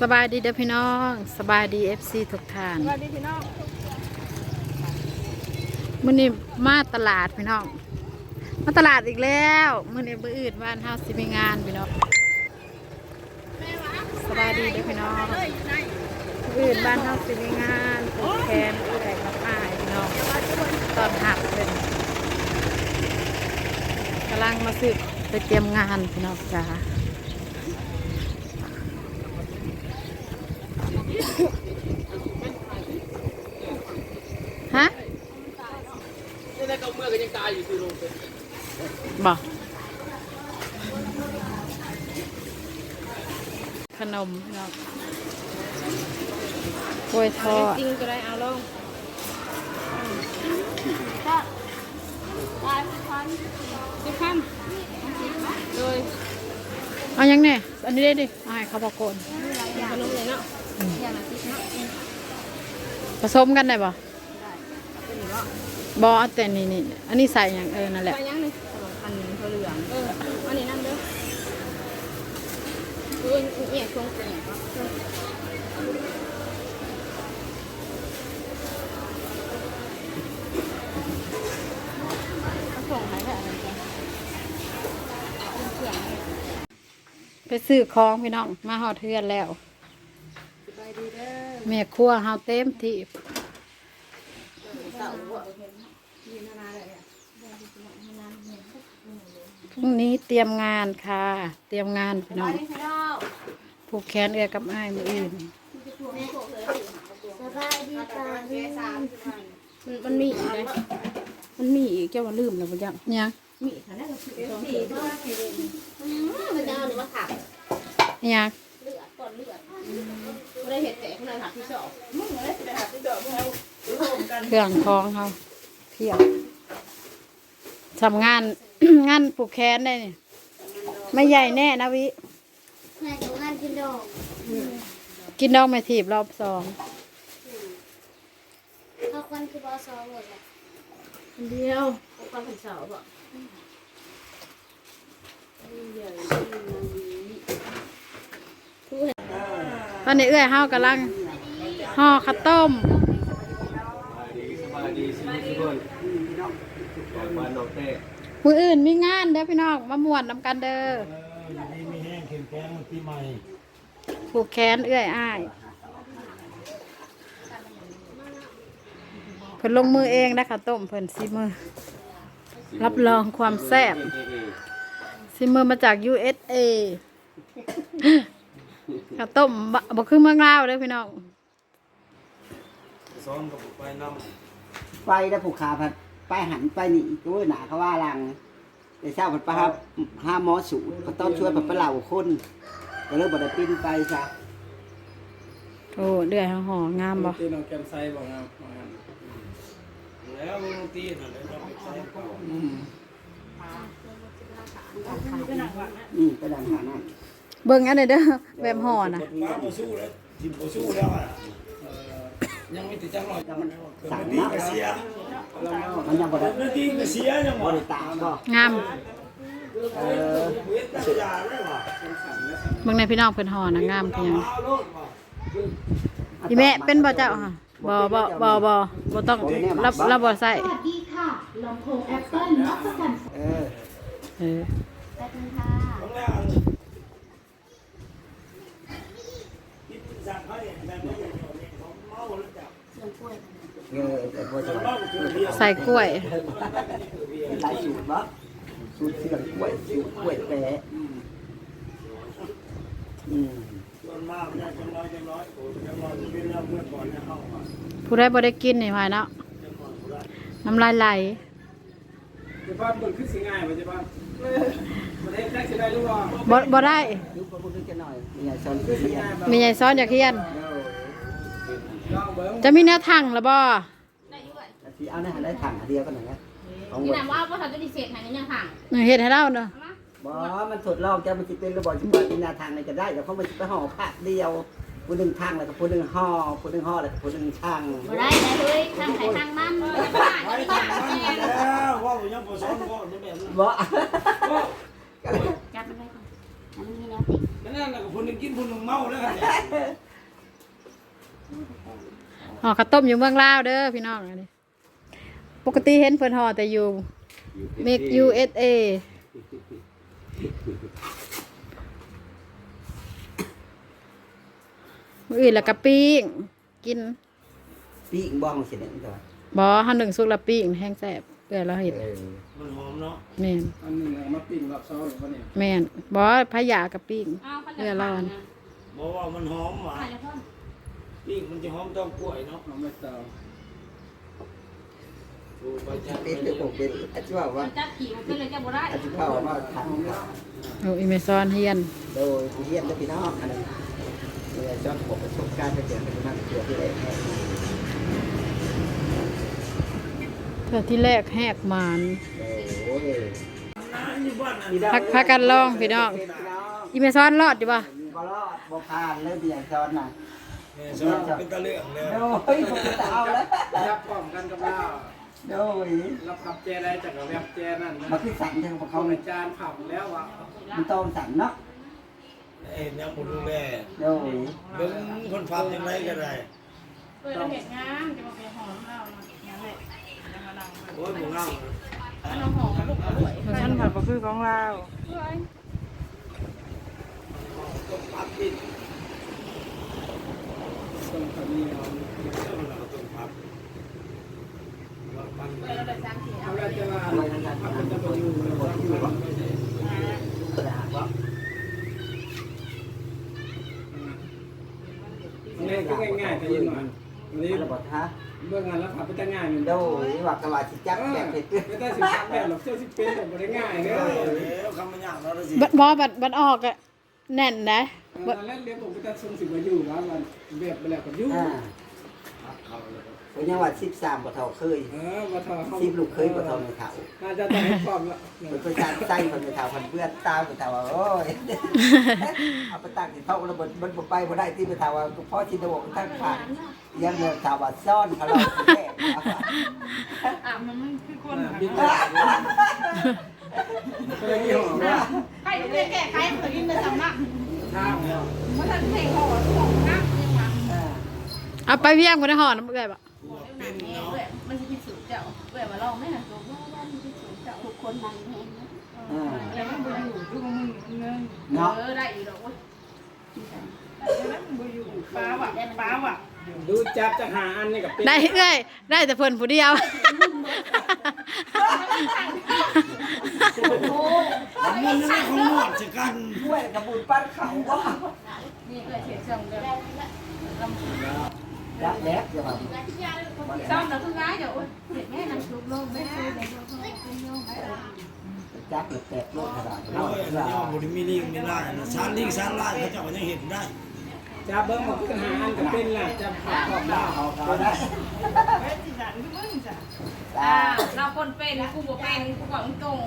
สบายดีเด้อพี่น้อง สบายดีเอฟซีทุกท่านสวัสดีพี่น้องมื้อนี้มาตลาดพี่น้อง มาตลาดอีกแล้วมื้อนี้มื้ออื่นบ้านเฮาสิมีงานพี่น้องสบายดีเด้อพี่น้องมื้ออื่นบ้านเฮาสิมีงานผูกแขนผู้ใดมาอ้ายพี่น้องตอนหักเป็นกำลังมาซื้อไปเตรียมงานพี่น้องจ้า ฮะ นี่ได้ก็เมื่ อก็ยังตายอยู่คือลงเป็นบอกขนมเนาะกล้วยทอดจริงก็ได้เอาลงสิบพันโดยเอายังเนี่ยอันนี้ได้ดิเอาให้เขาบอกโกนขนมเลยเนาะอย่างละสิบเนาะผสมกันได้บ่ บอเอาแต่นี่นี่อันนี้ใส่อย่างเออนั่นแหละไปยังนี่อันเขาเหลืองเอออันนี้นั่นเด้อดูเอียงช่วงเสียงส่งให้แบบอะไรกันเสียงไปซื้อของพี่น้องมาหอดเทือนแล้วแม่ครัวเฮาเต็มที่ พรุ่งนี้เตรียมงานค่ะ เตรียมงานพี่น้องผูกแขนเอือกับอ้ายมืออื่นมันมันมีอีกเลยมันมีอีกเจ้ามันลืมแล้วบ่ยังยังมีอีกค่ะน่าจะคือสองสี่มันจะเอาหรือว่าถักยังเลือดก่อนเลือดไม่ได้เห็ดแต่ขนาดถักที่สองมึงเลยไปถักที่สองมึงเอาหรือรวมกันเครื่องของเขาเที่ยวทำงาน งานผูกแขนได้นี่ไม่ใหญ่แน่นะวิ งานของงานกินดอกกินดอกไม่ถีบรอบสองเขาควันคือบอสองหมดเลยคนเดียวเอาความเป็นสาวบ่ตอนนี้เอื้อยเฮากำลังห่อข้าวต้มสบายดีสบายดีสิทุกคนจากบ้านนอกแท้ มืออื่นมีงานเด้อพี่น้องมาม่วนนำกันเด้อดีมีแห้งเข็มแข็งปีใหม่ผูกแขนเอื้อยอ้ายเพิ่นลงมือเองนะข้าวต้มเพิ่นซีมือ รับรองความแซ่บซีมือมาจาก USA ข้าวต้มบะบ่คือเมืองลาวเด้อพี่น้องซ้อมกับไปน้ำไปแล้วผูกขาผัด ไปหันไปนี่ด้วยหนาเขาว่าลังแต่เช้าผัดไปหาหาหมอสูก็ต้องช่วยผัดไปเหล่าคนก็เลยบ่ได้ปิ้นไปซะโอ้เดือยห่องามบ่ำตีน้องแกมไซบอกงามแล้วมึงตีนั่นเลยต้องไปใช้เก่าอืมนี่ก็ดังหานั่นเบิ่งอันนี้เด้อแบบห่อนะป้าโมสู้แล้วทีมโมสู้แล้วอะยังไม่ติดจังหน่อยมันสั่งตีเนาะกระเสีย มันยังบ่ได้บ่ได้ตามบ่งามเออเบิ่งในพี่น้องเพิ่นห่อนะงามเพียงเอาโลดว่ะอีแม่เป็นบ่เจ้าค่ะบ่บ่บ่บ่บ่ต้องรับรับบ่ใส่สวัสดีค่ะลำโพงแอปเปิ้ลรับประกันเออเออแป๊บนึงค่ะสั่งเขาเนี่ยแบบนี้เดียวเนี่ยเขาเมาแล้วจับเสีย ใส่กล้วยหลายสูตรบ่สูตรเสื่อมกล้วยสูตรกล้วยแปะอืมส่วนมากเนี่ยจังน้อยจังน้อยโอ้ยจังน้อยจะผู้ใดบ่ได้กินนี่หายเนาะน้ำลายไหลบ่ได้ได้ดูประมุขจะหน่อยมีอะไรสอนเสียมีใหญ่ซ้อนอยากเฮียน ลองเบิ้งจะมีแนวทางละบ่ที่เอาในหาได้ถังเดียวกันหน่อยนะของที่วันำว่าว่าทำจะดีเศษหายในยังห่างเฮ็ดให้เราเนาะบอมันทดลองจะมันจะเป็นระบบจะปล่อยเป็นแนวทางไหนจะได้แต่เขามันจะไปห่อผ้าเดียวผู้หนึ่งทางแล้วก็ผู้หนึ่งห่อผู้หนึ่งห่อแล้วก็ผู้หนึ่งช่างบ่ได้นะเฮ้ยทางไข่ทางมันไปทางนั้นแล้วว่าผมยังพอสอนว่าไม่แบบนั้นบ่จับมันไว้ก่อนแล้วมันมีแนวติดนั่นนั่นน่ะก็คนหนึงกินคนหนึงเมาแล้วกันเนี่ย ห่อข้าวต้มอยู่เมืองลาวเด้อพี่น้องอันนี้ปกติเห็นเพิ่นห่อแต่อยู่เมก USA มื้ออื่นแล้วก็ปิ้งกินปีกบ้องเสร็จแล้วตัวบ่เฮาหนึ่งสุกละปิ้งแห้งแซ่บเพื่อเราเฮ็ดเออมันหอมเนาะแม่นอันหนึงเอามาปิ้งรอบซ้อนหรือว่าเนี่ยแม่นบ่พะยากับปิ้งอ้าวเขาจะเพื่อเราอันบอกว่ามันหอมหวานขายแล้วพ่อ ปิ้งมันจะหอมต้องกล้วยเนาะเอาไม่เตาดูไปจ้าเป็นเรื่องของเป็นอาจจะว่าว่ามันจับขี่มันก็เลยจะบ่ได้อาจจะว่าว่าทำโอ้อีเมซอนเฮียนโดยผู้เยี่ยมและพี่น้องอันนั้นเมื่อจอดผมประสบการณ์ไปเจอกันมาเกี่ยวที่ไหนแห้งเพื่อที่แรกแหกมานโอ้ยอยู่บ้านน่ะพักพักกันลองพี่น้องพี่น้องอีเมซอนรอดดีป่ะบ่รอดบ่ผ่านเลยเบียงซ้อนน่ะ แม่ชอบเป็นตะเลื่องเลยโดยผมจะเอาแล้วยับพร้อมกันกับเราโดยรับขับแจได้จากกับแวบแจนั่นมาคือสั่นทางของเขาเขาในเนี่ยจานผับแล้วอะมันต้องสั่นเนาะเอ้ยยังบ่ดูแลโดยเบิ่งคนฟังจังไดก็ได้เปิดเราเห็นงามจะมาเป็นหอมเราอย่างไรยังมาดังโอ้ยบ่งามมันเอาหอมลูกเอาด้วยฉันผัดบะคือของเราต้องปัดดินต้มขมิ้นเอาแล้วมันก็ต้องปัดว่าปัดเปิดเราได้สามทีเอาแล้วจะว่าถ้าเป็นจะไปอยู่แล้วก็ที่ว่าไม่ใช่ ง่ายก็ง่ายๆแต่ยิ่งหน่อยวันนี้ระบบฮะเบื้องงานแล้วขับไปจะง่ายมือนดเดิมยว่ากระบะสิจับแกะเผ็ดไม่ได้สิบแบบหรอกเสื้อสิบเป็นแต่ไม่ได้ง่ายเนเออะอแล้วคำมันยากเนาะแล้วสิบัดบอบัดบัดออกอะ แน่นนะตอนแรกเรียนผมก็จะทรงสิบมาอยู่ว่ามันแบบไปแล้วก็อยู่อ่าเข้าเลยเป็นยังว่า13บ่เท่าเคยเออมาทอเขา10ลูกเคยบ่เท่าไม่เท่าน่าจะต้องให้ความละเป็นประจานใจคนไม่เท่าพันเพื่อนตาไม่เท่าว่าโอ้ยเอาไปตั้งที่เท่าระเบิดมันบ่ไปบ่ได้ที่ไม่เท่าว่าพ่อชินดวงทั้งขาดยังเงินเท่าว่าซ่อนเขาเราแค่อะมันมันคือคนบิ๊ก ก็เลยยี่ห้อว่าใครต้องเรียกแก้ไขมันกินได้สำนักทางมันทันเพลงหอมของนักยังมาเอาไปเวียงคนได้ห่อน้ำเกลือปะเป็นเนาะมันจะพิสูจน์เจ้าเพื่อมาลองไหมฮะตัวว่ามันพิสูจน์เจ้าทุกคนมันแห้งนะแล้วมันบ่อยู่ทุกมึงเงินเนาะเออได้อยู่ดอกเว้ยแล้วมันบ่อยู่ป้าว่ะป้าว่ะดูจับจะหาอันนี่กับเป็นได้เอ้ยได้แต่เพิ่นผู้เดียว มันมันไม่ของหมดสิกันด้วยกระบุญปั้นเขาว่านี่เลยเสียช่องเดียวรักแล็บอย่ามาซ่อมแล้วคือง่ายเดี๋ยวเห็นแม่นำทุกโลกแม่ซื้อในโลกเป็นโยงจับแตกโลดขนาดโอ้ยอันนี้บ่ได้มีลิงมีลายนะสารลิงสารลายเขาเจ้าก็ยังเห็นได้จับเบิ้งบอกขึ้นหาอันกับเป็นล่ะจับผักขอบดาวเอาเขาได้อ่าเราคนเป็นกูบ่เป็นกูบอกตรง